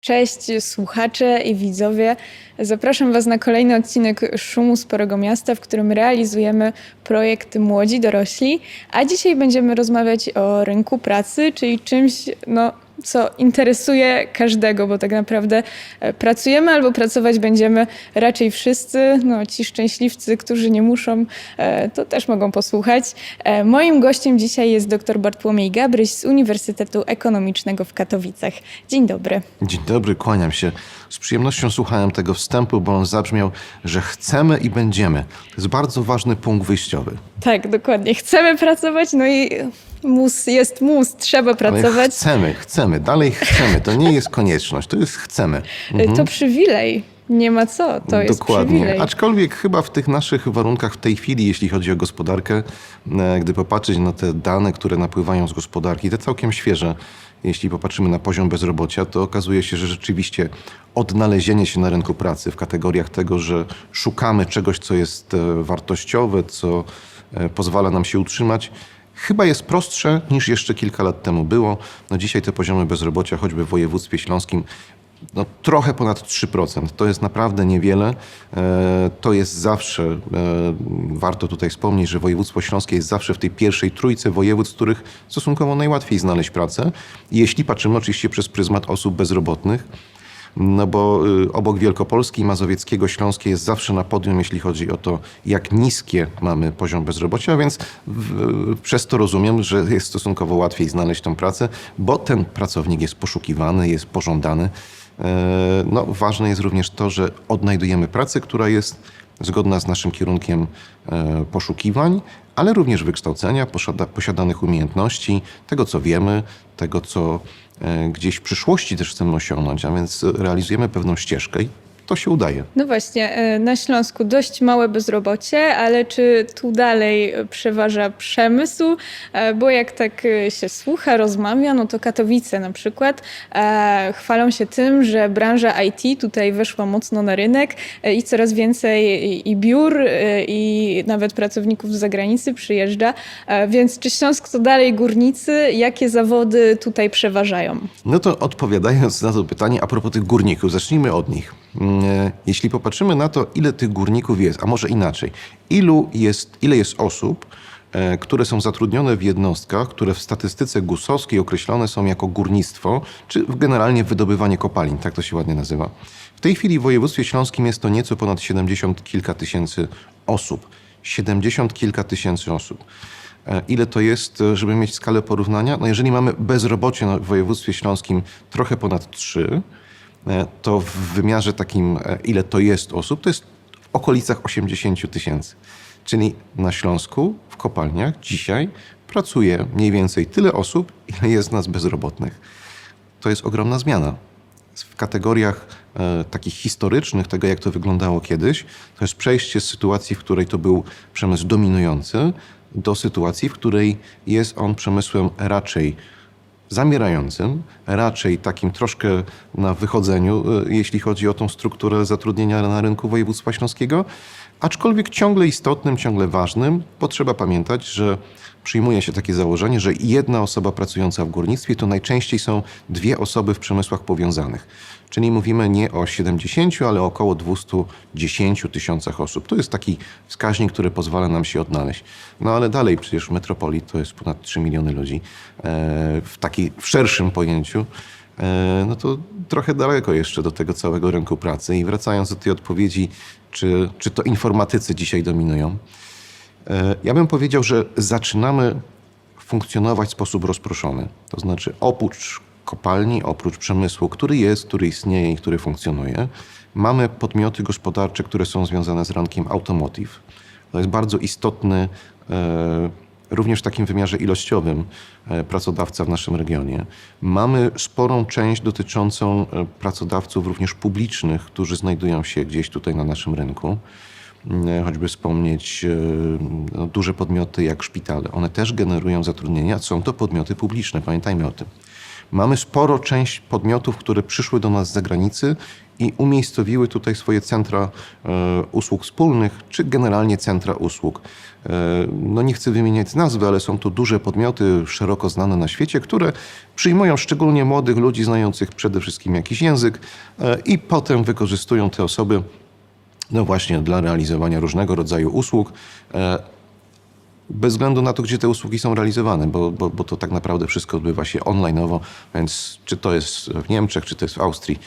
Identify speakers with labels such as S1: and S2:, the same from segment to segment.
S1: Cześć słuchacze i widzowie. Zapraszam Was na kolejny odcinek Szumu Sporego Miasta, w którym realizujemy projekt Młodzi Dorośli. A dzisiaj będziemy rozmawiać o rynku pracy, czyli czymś, no, co interesuje każdego, bo tak naprawdę e, pracujemy albo pracować będziemy raczej wszyscy. No, ci szczęśliwcy, którzy nie muszą, e, to też mogą posłuchać. E, Moim gościem dzisiaj jest dr Bartłomiej Gabryś z Uniwersytetu Ekonomicznego w Katowicach. Dzień dobry.
S2: Dzień dobry, kłaniam się. Z przyjemnością słuchałem tego wstępu, bo on zabrzmiał, że chcemy i będziemy. To jest bardzo ważny punkt wyjściowy.
S1: Tak, dokładnie. Chcemy pracować, no i mus jest mus, trzeba
S2: Ale
S1: pracować.
S2: chcemy, chcemy, dalej chcemy. To nie jest konieczność, to jest chcemy.
S1: To przywilej. Nie ma co, to jest
S2: Dokładnie.
S1: przywilej.
S2: Aczkolwiek chyba w tych naszych warunkach w tej chwili, jeśli chodzi o gospodarkę, e, gdy popatrzeć na te dane, które napływają z gospodarki, te całkiem świeże, jeśli popatrzymy na poziom bezrobocia, to okazuje się, że rzeczywiście odnalezienie się na rynku pracy w kategoriach tego, że szukamy czegoś, co jest e, wartościowe, co e, pozwala nam się utrzymać, chyba jest prostsze niż jeszcze kilka lat temu było. No dzisiaj te poziomy bezrobocia, choćby w województwie śląskim, no, trochę ponad 3%. To jest naprawdę niewiele. E, To jest zawsze, e, warto tutaj wspomnieć, że województwo śląskie jest zawsze w tej pierwszej trójce województw, w których stosunkowo najłatwiej znaleźć pracę. Jeśli patrzymy oczywiście przez pryzmat osób bezrobotnych, no bo y, obok Wielkopolski i Mazowieckiego Śląskie jest zawsze na podium, jeśli chodzi o to, jak niskie mamy poziom bezrobocia, więc w, przez to rozumiem, że jest stosunkowo łatwiej znaleźć tą pracę, bo ten pracownik jest poszukiwany, jest pożądany. E, No, ważne jest również to, że odnajdujemy pracę, która jest zgodna z naszym kierunkiem e, poszukiwań, ale również wykształcenia, posiada, posiadanych umiejętności, tego co wiemy, tego co e, gdzieś w przyszłości też chcemy osiągnąć, a więc realizujemy pewną ścieżkę to się udaje.
S1: No właśnie, e, na Śląsku dość małe bezrobocie, ale czy tu dalej przeważa przemysł? E, Bo jak tak e, się słucha, rozmawia, no to Katowice na przykład chwalą się tym, że branża IT tutaj weszła mocno na rynek i coraz więcej i- biur, i nawet pracowników z zagranicy przyjeżdża. Więc czy Śląsk to dalej górnicy? Jakie zawody tutaj przeważają?
S2: No to odpowiadając na to pytanie, a propos tych górników, zacznijmy od nich. Mm, e, Jeśli popatrzymy na to, ile tych górników jest, a może inaczej, ilu jest, ile jest osób, e, które są zatrudnione w jednostkach, które w statystyce gusowskiej określone są jako górnictwo, czy generalnie wydobywanie kopalin, tak to się ładnie nazywa. W tej chwili w województwie śląskim jest to nieco ponad 70 kilka tysięcy osób. 70 kilka tysięcy osób. E, Ile to jest, żeby mieć skalę porównania? No jeżeli mamy bezrobocie w województwie śląskim trochę ponad 3, e, to w wymiarze takim, e, ile to jest osób, to jest w okolicach 80 tysięcy. Czyli na Śląsku, w kopalniach dzisiaj pracuje mniej więcej tyle osób, ile jest nas bezrobotnych. To jest ogromna zmiana. W kategoriach e, takich historycznych, tego jak to wyglądało kiedyś, to jest przejście z sytuacji, w której to był przemysł dominujący, do sytuacji, w której jest on przemysłem raczej zamierającym, raczej takim troszkę na wychodzeniu, e, jeśli chodzi o tą strukturę zatrudnienia na rynku województwa śląskiego, aczkolwiek ciągle istotnym, ciągle ważnym, bo trzeba pamiętać, że przyjmuje się takie założenie, że jedna osoba pracująca w górnictwie to najczęściej są dwie osoby w przemysłach powiązanych. Czyli mówimy nie o 70, ale około 210 tysiącach osób. To jest taki wskaźnik, który pozwala nam się odnaleźć. No ale dalej przecież metropolii to jest ponad 3 miliony ludzi e, w takiej w szerszym pojęciu. E, No to trochę daleko jeszcze do tego całego rynku pracy. I wracając do tej odpowiedzi, czy, czy to informatycy dzisiaj dominują? E, Ja bym powiedział, że zaczynamy funkcjonować w sposób rozproszony. To znaczy, oprócz kopalni, oprócz przemysłu, który jest, który istnieje i który funkcjonuje, mamy podmioty gospodarcze, które są związane z rynkiem automotive. To jest bardzo istotny, e, również w takim wymiarze ilościowym, e, pracodawca w naszym regionie. Mamy sporą część dotyczącą e, pracodawców również publicznych, którzy znajdują się gdzieś tutaj na naszym rynku e, choćby wspomnieć no, duże podmioty jak szpitale. One też generują zatrudnienie, a są to podmioty publiczne, pamiętajmy o tym. Mamy sporo część podmiotów, które przyszły do nas z zagranicy i umiejscowiły tutaj swoje centra usług wspólnych, czy generalnie centra usług. E, no nie chcę wymieniać nazwy, ale są to duże podmioty, szeroko znane na świecie, które przyjmują szczególnie młodych ludzi znających przede wszystkim jakiś język e, i potem wykorzystują te osoby no właśnie dla realizowania różnego rodzaju usług. e, Bez względu na to, gdzie te usługi są realizowane, bo, bo, bo to tak naprawdę wszystko odbywa się onlineowo, więc czy to jest w Niemczech, czy to jest w Austrii,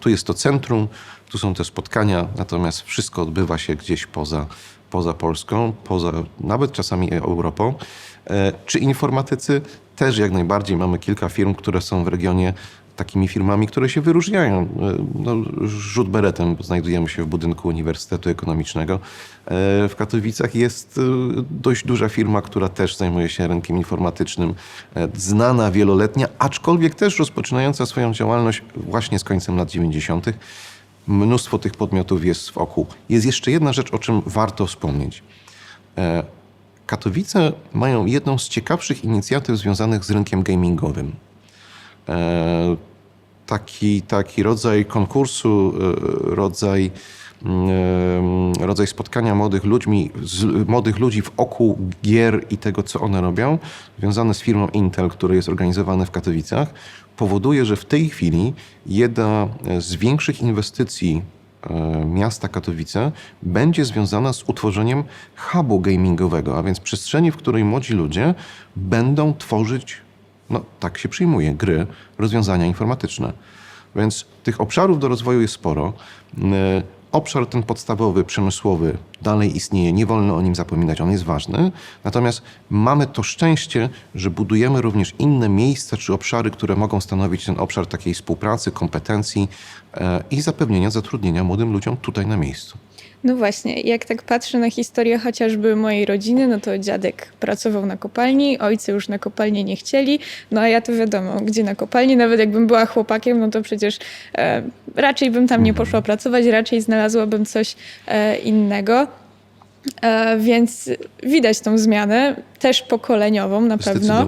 S2: tu jest to centrum, tu są te spotkania, natomiast wszystko odbywa się gdzieś poza, poza Polską, poza nawet czasami Europą. E, Czy informatycy? Też jak najbardziej mamy kilka firm, które są w regionie takimi firmami, które się wyróżniają. E, No, rzut beretem, znajdujemy się w budynku Uniwersytetu Ekonomicznego. E, W Katowicach jest dość duża firma, która też zajmuje się rynkiem informatycznym, znana, wieloletnia, aczkolwiek też rozpoczynająca swoją działalność właśnie z końcem lat 90. Mnóstwo tych podmiotów jest wokół. Jest jeszcze jedna rzecz, o czym warto wspomnieć. E, Katowice mają jedną z ciekawszych inicjatyw związanych z rynkiem gamingowym. E, Taki, taki rodzaj konkursu, e, rodzaj, mm, rodzaj spotkania młodych ludźmi, młodych ludzi wokół gier i tego, co one robią, związane z firmą Intel, który jest organizowany w Katowicach, powoduje, że w tej chwili jedna z większych inwestycji e, miasta Katowice będzie związana z utworzeniem hubu gamingowego, a więc przestrzeni, w której młodzi ludzie będą tworzyć, no tak się przyjmuje, gry, rozwiązania informatyczne. Więc tych obszarów do rozwoju jest sporo. Obszar ten podstawowy, przemysłowy dalej istnieje, nie wolno o nim zapominać, on jest ważny. Natomiast mamy to szczęście, że budujemy również inne miejsca czy obszary, które mogą stanowić ten obszar takiej współpracy, kompetencji e, i zapewnienia zatrudnienia młodym ludziom tutaj na miejscu.
S1: No właśnie, jak tak patrzę na historię chociażby mojej rodziny, no to dziadek pracował na kopalni, ojcy już na kopalni nie chcieli, no a ja to wiadomo, gdzie na kopalni, nawet jakbym była chłopakiem, no to przecież e, raczej bym tam nie poszła pracować, raczej znalazłabym coś e, innego. E, więc widać tą zmianę, też pokoleniową na pewno.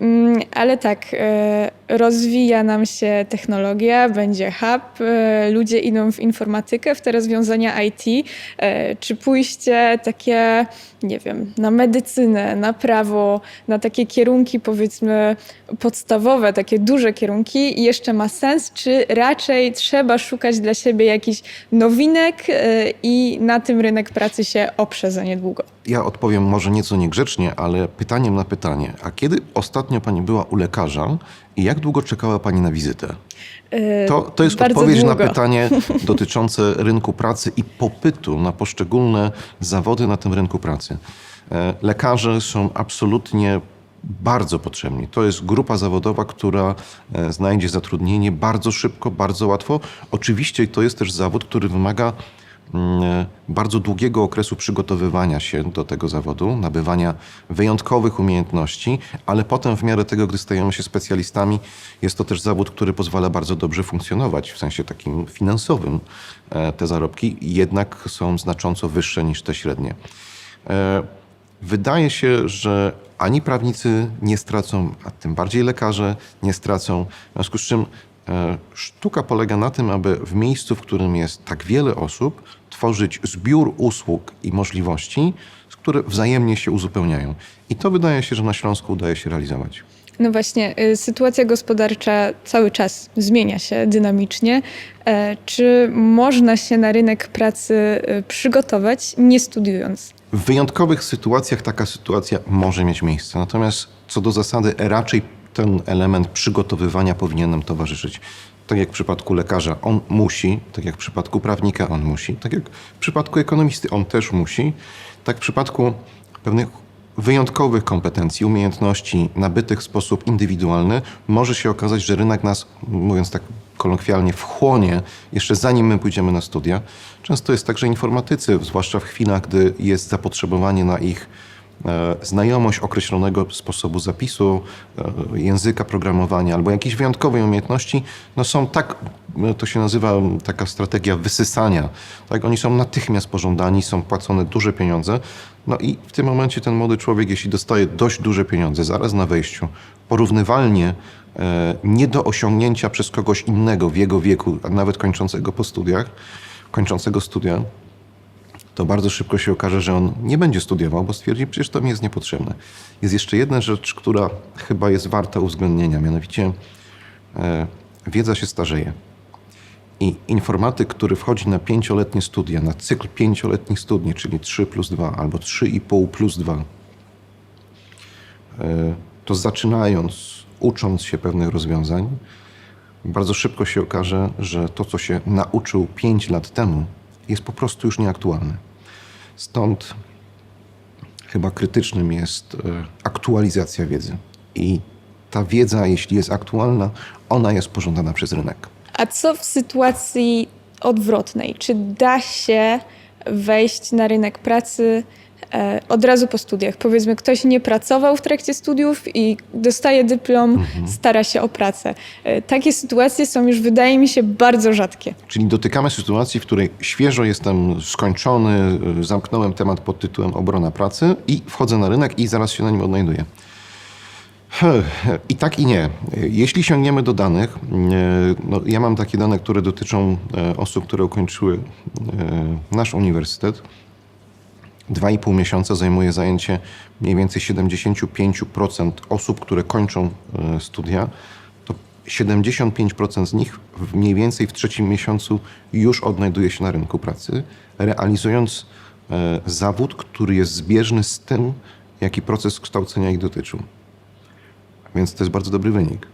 S1: Mm, Ale tak, e, rozwija nam się technologia, będzie hub, e, ludzie idą w informatykę, w te rozwiązania IT. e, Czy pójście takie, nie wiem, na medycynę, na prawo, na takie kierunki powiedzmy podstawowe, takie duże kierunki jeszcze ma sens, czy raczej trzeba szukać dla siebie jakichś nowinek i na tym rynek pracy się oprze za niedługo?
S2: Ja odpowiem może nieco niegrzecznie, ale pytaniem na pytanie. A kiedy ostatnio pani była u lekarza i jak długo czekała pani na wizytę?
S1: E,
S2: To, to jest
S1: bardzo
S2: odpowiedź na
S1: długo.
S2: pytanie dotyczące rynku pracy i popytu na poszczególne zawody na tym rynku pracy. E, Lekarze są absolutnie bardzo potrzebni. To jest grupa zawodowa, która e, znajdzie zatrudnienie bardzo szybko, bardzo łatwo. Oczywiście to jest też zawód, który wymaga bardzo długiego okresu przygotowywania się do tego zawodu, nabywania wyjątkowych umiejętności, ale potem w miarę tego, gdy stajemy się specjalistami, jest to też zawód, który pozwala bardzo dobrze funkcjonować w sensie takim finansowym. E, Te zarobki jednak są znacząco wyższe niż te średnie. E, Wydaje się, że ani prawnicy nie stracą, a tym bardziej lekarze nie stracą. W związku z czym e, sztuka polega na tym, aby w miejscu, w którym jest tak wiele osób, tworzyć zbiór usług i możliwości, które wzajemnie się uzupełniają. I to wydaje się, że na Śląsku udaje się realizować.
S1: No właśnie, y, sytuacja gospodarcza cały czas zmienia się dynamicznie. E, Czy można się na rynek pracy y, przygotować, nie studiując?
S2: W wyjątkowych sytuacjach taka sytuacja może mieć miejsce. Natomiast co do zasady, raczej ten element przygotowywania powinien nam towarzyszyć. Tak jak w przypadku lekarza, on musi, tak jak w przypadku prawnika, on musi, tak jak w przypadku ekonomisty, on też musi, tak w przypadku pewnych wyjątkowych kompetencji, umiejętności nabytych w sposób indywidualny, może się okazać, że rynek nas, mówiąc tak kolokwialnie, wchłonie jeszcze zanim my pójdziemy na studia. Często jest tak, że informatycy, zwłaszcza w chwilach, gdy jest zapotrzebowanie na ich znajomość określonego sposobu zapisu, e, języka programowania albo jakiejś wyjątkowej umiejętności, no są tak no, to się nazywa taka strategia wysysania. Tak? Oni są natychmiast pożądani, są płacone duże pieniądze. No i w tym momencie ten młody człowiek, jeśli dostaje dość duże pieniądze zaraz na wejściu, porównywalnie e, nie do osiągnięcia przez kogoś innego w jego wieku, a nawet kończącego po studiach, kończącego studia, to bardzo szybko się okaże, że on nie będzie studiował, bo stwierdzi, przecież to mi jest niepotrzebne. Jest jeszcze jedna rzecz, która chyba jest warta uwzględnienia, mianowicie e, wiedza się starzeje. I informatyk, który wchodzi na pięcioletnie studia, na cykl pięcioletnich studni, czyli 3 plus 2 albo 3,5 plus 2, e, to zaczynając, ucząc się pewnych rozwiązań, bardzo szybko się okaże, że to, co się nauczył 5 lat temu, jest po prostu już nieaktualne. Stąd chyba krytycznym jest e, aktualizacja wiedzy. I ta wiedza, jeśli jest aktualna, ona jest pożądana przez rynek.
S1: A co w sytuacji odwrotnej? Czy da się wejść na rynek pracy od razu po studiach? Powiedzmy, ktoś nie pracował w trakcie studiów i dostaje dyplom, stara się o pracę. E, takie sytuacje są już, wydaje mi się, bardzo rzadkie.
S2: Czyli dotykamy sytuacji, w której świeżo jestem skończony, y, zamknąłem temat pod tytułem obrona pracy i wchodzę na rynek i zaraz się na nim odnajduję. I tak i nie. Jeśli sięgniemy do danych, no ja mam takie dane, które dotyczą e, osób, które ukończyły e, nasz uniwersytet. Dwa i pół miesiąca zajmuje zajęcie mniej więcej 75% osób, które kończą e, studia. To 75% z nich mniej więcej w trzecim miesiącu już odnajduje się na rynku pracy, realizując e, zawód, który jest zbieżny z tym, jaki proces kształcenia ich dotyczył. Więc to jest bardzo dobry wynik.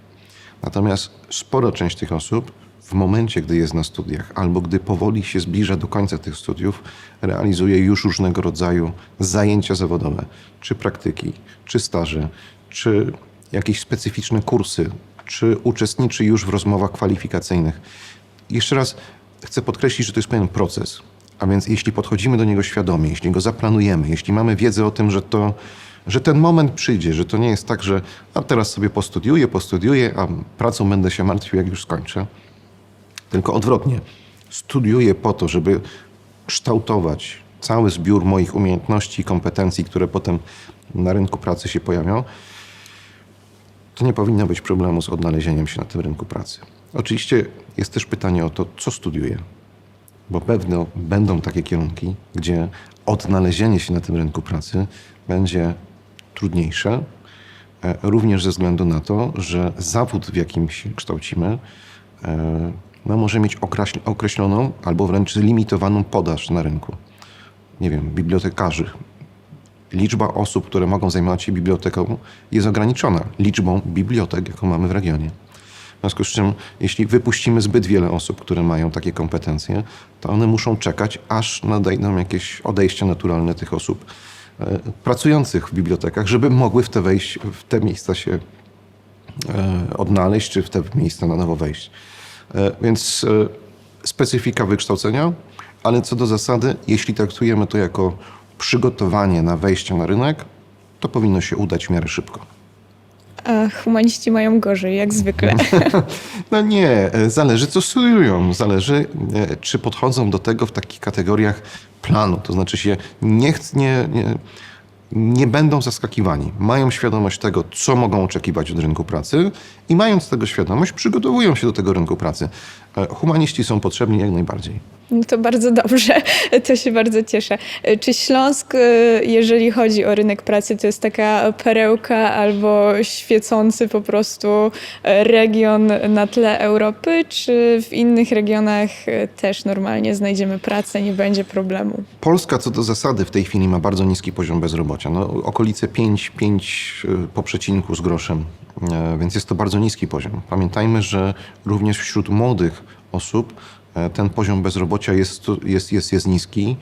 S2: Natomiast spora część tych osób w momencie, gdy jest na studiach albo gdy powoli się zbliża do końca tych studiów, realizuje już różnego rodzaju zajęcia zawodowe, czy praktyki, czy staże, czy jakieś specyficzne kursy, czy uczestniczy już w rozmowach kwalifikacyjnych. Jeszcze raz chcę podkreślić, że to jest pewien proces. A więc jeśli podchodzimy do niego świadomie, jeśli go zaplanujemy, jeśli mamy wiedzę o tym, że to że ten moment przyjdzie, że to nie jest tak, że a teraz sobie postudiuję, postudiuję, a pracą będę się martwił, jak już skończę. Tylko odwrotnie. Studiuję po to, żeby kształtować cały zbiór moich umiejętności i kompetencji, które potem na rynku pracy się pojawią. To nie powinno być problemu z odnalezieniem się na tym rynku pracy. Oczywiście jest też pytanie o to, co studiuję. Bo pewno będą takie kierunki, gdzie odnalezienie się na tym rynku pracy będzie trudniejsze, e, również ze względu na to, że zawód, w jakim się kształcimy, e, no, może mieć określ- określoną albo wręcz limitowaną podaż na rynku. Nie wiem, bibliotekarzy. Liczba osób, które mogą zajmować się biblioteką, jest ograniczona liczbą bibliotek, jaką mamy w regionie. W związku z czym, jeśli wypuścimy zbyt wiele osób, które mają takie kompetencje, to one muszą czekać, aż nadejdą jakieś odejście naturalne tych osób e, pracujących w bibliotekach, żeby mogły w te, wejść, w te miejsca się e, odnaleźć, czy w te miejsca na nowo wejść. E, Więc e, specyfika wykształcenia, ale co do zasady, jeśli traktujemy to jako przygotowanie na wejście na rynek, to powinno się udać w miarę szybko.
S1: A humaniści mają gorzej, jak zwykle.
S2: No nie, e, zależy co studiują. Zależy, czy podchodzą do tego w takich kategoriach planu. To znaczy się nie, ch- nie, nie, nie będą zaskakiwani. Mają świadomość tego, co mogą oczekiwać od rynku pracy i mając tego świadomość, przygotowują się do tego rynku pracy. E, Humaniści są potrzebni jak najbardziej.
S1: No to bardzo dobrze, to się bardzo cieszę. Czy Śląsk, y, jeżeli chodzi o rynek pracy, to jest taka perełka albo świecący po prostu y, region na tle Europy, czy w innych regionach y, też normalnie znajdziemy pracę, nie będzie problemu?
S2: Polska co do zasady w tej chwili ma bardzo niski poziom bezrobocia. No, okolice 5, 5 y, po przecinku z groszem, E, więc jest to bardzo niski poziom. Pamiętajmy, że również wśród młodych osób e, ten poziom bezrobocia jest, jest, jest, jest niski.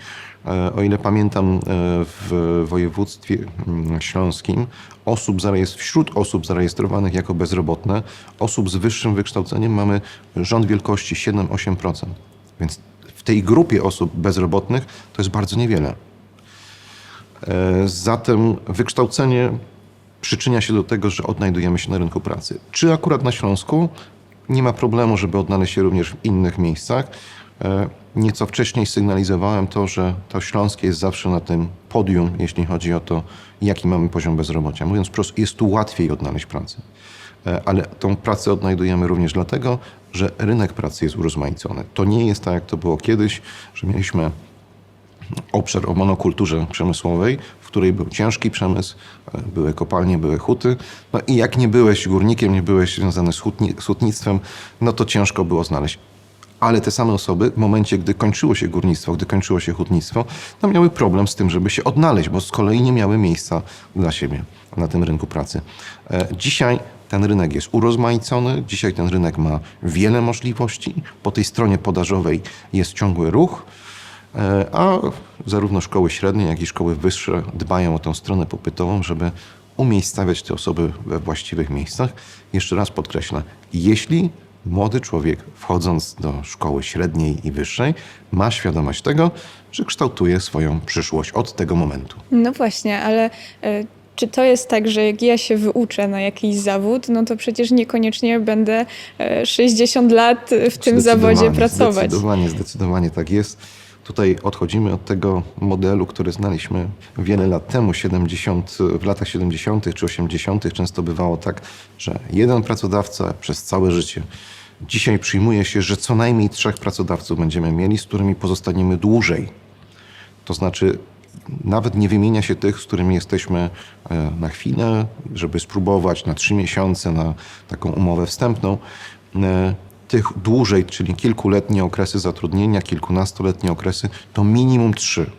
S2: E, O ile pamiętam, e, w województwie mm, śląskim osób wśród osób zarejestrowanych jako bezrobotne, osób z wyższym wykształceniem mamy rząd wielkości 7-8%. Więc w tej grupie osób bezrobotnych to jest bardzo niewiele. E, Zatem wykształcenie przyczynia się do tego, że odnajdujemy się na rynku pracy. Czy akurat na Śląsku? nie ma problemu, żeby odnaleźć się również w innych miejscach. E, Nieco wcześniej sygnalizowałem to, że to Śląskie jest zawsze na tym podium, jeśli chodzi o to, jaki mamy poziom bezrobocia. Mówiąc prosto, jest tu łatwiej odnaleźć pracę. E, Ale tą pracę odnajdujemy również dlatego, że rynek pracy jest urozmaicony. To nie jest tak, jak to było kiedyś, że mieliśmy obszar o monokulturze przemysłowej, w której był ciężki przemysł, były kopalnie, były huty. No i jak nie byłeś górnikiem, nie byłeś związany z, hutni, z hutnictwem, no to ciężko było znaleźć. Ale te same osoby w momencie, gdy kończyło się górnictwo, gdy kończyło się hutnictwo, no miały problem z tym, żeby się odnaleźć, bo z kolei nie miały miejsca dla siebie na tym rynku pracy. E, Dzisiaj ten rynek jest urozmaicony, dzisiaj ten rynek ma wiele możliwości. Po tej stronie podażowej jest ciągły ruch. E, A zarówno szkoły średnie, jak i szkoły wyższe dbają o tę stronę popytową, żeby umiejscawiać te osoby we właściwych miejscach. Jeszcze raz podkreślę, jeśli młody człowiek wchodząc do szkoły średniej i wyższej ma świadomość tego, że kształtuje swoją przyszłość od tego momentu.
S1: No właśnie, ale e, czy to jest tak, że jak ja się wyuczę na jakiś zawód, no to przecież niekoniecznie będę e, 60 lat w tym zawodzie pracować.
S2: Zdecydowanie, zdecydowanie tak jest. Tutaj odchodzimy od tego modelu, który znaliśmy wiele lat temu, 70, w latach 70. czy 80. Często bywało tak, że jeden pracodawca przez całe życie. Dzisiaj przyjmuje się, że co najmniej trzech pracodawców będziemy mieli, z którymi pozostaniemy dłużej. To znaczy, nawet nie wymienia się tych, z którymi jesteśmy e, na chwilę, żeby spróbować na trzy miesiące, na taką umowę wstępną. Tych dłużej, czyli kilkuletnie okresy zatrudnienia, kilkunastoletnie okresy, to minimum trzy.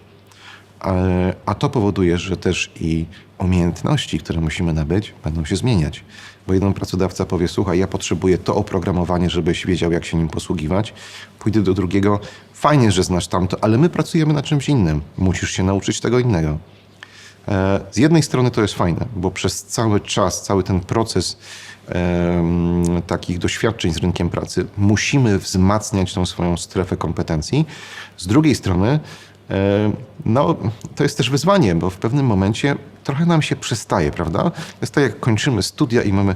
S2: E, A to powoduje, że też i umiejętności, które musimy nabyć, będą się zmieniać. Bo jeden pracodawca powie: Słuchaj, ja potrzebuję to oprogramowanie, żebyś wiedział, jak się nim posługiwać. Pójdę do drugiego, fajnie, że znasz tamto, ale my pracujemy nad czymś innym. Musisz się nauczyć tego innego. E, Z jednej strony to jest fajne, bo przez cały czas, cały ten proces takich doświadczeń z rynkiem pracy musimy wzmacniać tą swoją strefę kompetencji. Z drugiej strony, no, to jest też wyzwanie, bo w pewnym momencie trochę nam się przestaje, prawda? Jest tak, jak kończymy studia i mamy,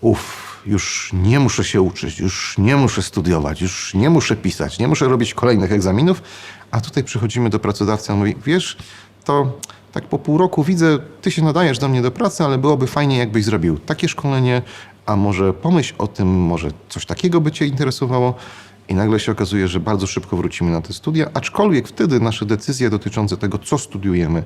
S2: uff, już nie muszę się uczyć, już nie muszę studiować, już nie muszę pisać, nie muszę robić kolejnych egzaminów, a tutaj przychodzimy do pracodawcy, on mówi, wiesz, to tak po pół roku widzę, ty się nadajesz do mnie do pracy, ale byłoby fajnie, jakbyś zrobił takie szkolenie, a może pomyśl o tym, może coś takiego by cię interesowało. I nagle się okazuje, że bardzo szybko wrócimy na te studia, aczkolwiek wtedy nasze decyzje dotyczące tego, co studiujemy,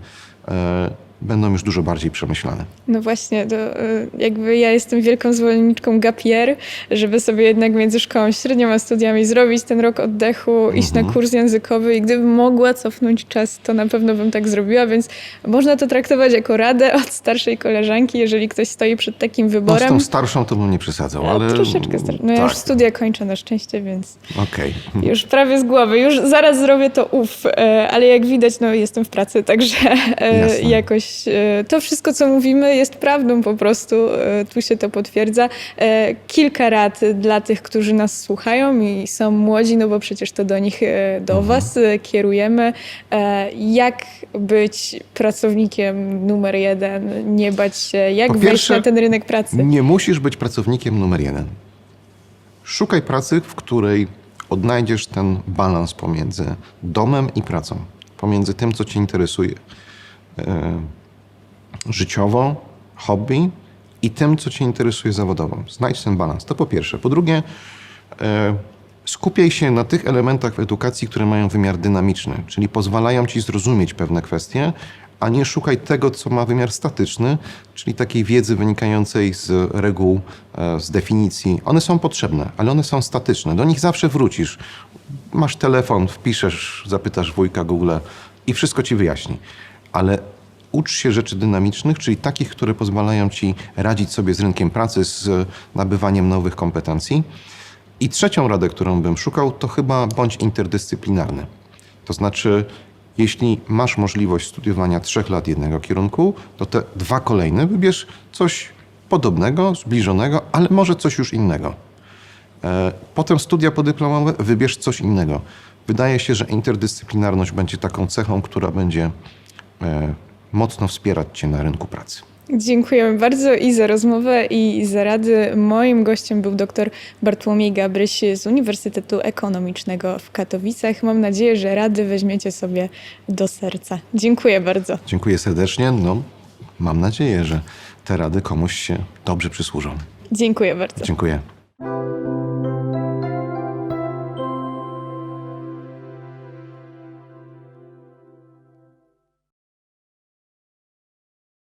S2: e, będą już dużo bardziej przemyślane.
S1: No właśnie, to y, jakby ja jestem wielką zwolenniczką gap year, żeby sobie jednak między szkołą średnią a studiami zrobić ten rok oddechu, iść
S2: Mhm.
S1: na kurs językowy i gdybym mogła cofnąć czas, to na pewno bym tak zrobiła, więc można to traktować jako radę od starszej koleżanki, jeżeli ktoś stoi przed takim
S2: No, z
S1: wyborem.
S2: tą starszą to bym nie przesadzał,
S1: A,
S2: ale...
S1: Troszeczkę starszy. No ja
S2: tak,
S1: już studia kończę na szczęście, więc
S2: Okej.
S1: już prawie z głowy. Już zaraz zrobię to uf, e, ale jak widać, no jestem w pracy, także e,
S2: Jasne.
S1: jakoś e, to wszystko, co mówimy, jest prawdą po prostu. E, Tu się to potwierdza. E, Kilka rad dla tych, którzy nas słuchają i są młodzi, no bo przecież to do nich, do
S2: Mhm.
S1: was kierujemy. Jak być pracownikiem numer jeden, nie bać się, jak
S2: Po
S1: wejść
S2: pierwsze,
S1: na ten rynek pracy.
S2: Nie musisz być pracownikiem numer jeden. Szukaj pracy, w której odnajdziesz ten balans pomiędzy domem i pracą, pomiędzy tym, co Cię interesuje życiowo, hobby i tym, co Cię interesuje zawodowo. Znajdź ten balans. To po pierwsze. Po drugie, e, skupiaj się na tych elementach w edukacji, które mają wymiar dynamiczny, czyli pozwalają Ci zrozumieć pewne kwestie, a nie szukaj tego, co ma wymiar statyczny, czyli takiej wiedzy wynikającej z reguł, e, z definicji. One są potrzebne, ale one są statyczne. Do nich zawsze wrócisz. Masz telefon, wpiszesz, zapytasz wujka Google i wszystko ci wyjaśni. Ale ucz się rzeczy dynamicznych, czyli takich, które pozwalają ci radzić sobie z rynkiem pracy, z nabywaniem nowych kompetencji. I trzecią radę, którą bym szukał, to chyba bądź interdyscyplinarny. To znaczy, jeśli masz możliwość studiowania trzech lat jednego kierunku, to te dwa kolejne wybierz coś podobnego, zbliżonego, ale może coś już innego. E, Potem studia podyplomowe, wybierz coś innego. Wydaje się, że interdyscyplinarność będzie taką cechą, która będzie mocno wspierać Cię na rynku pracy.
S1: Dziękujemy bardzo i za rozmowę, i za rady. Moim gościem był dr Bartłomiej Gabryś z Uniwersytetu Ekonomicznego w Katowicach. Mam nadzieję, że rady weźmiecie sobie do serca. Dziękuję bardzo.
S2: Dziękuję serdecznie. No, mam nadzieję, że te rady komuś się dobrze przysłużą.
S1: Dziękuję bardzo.
S2: Dziękuję.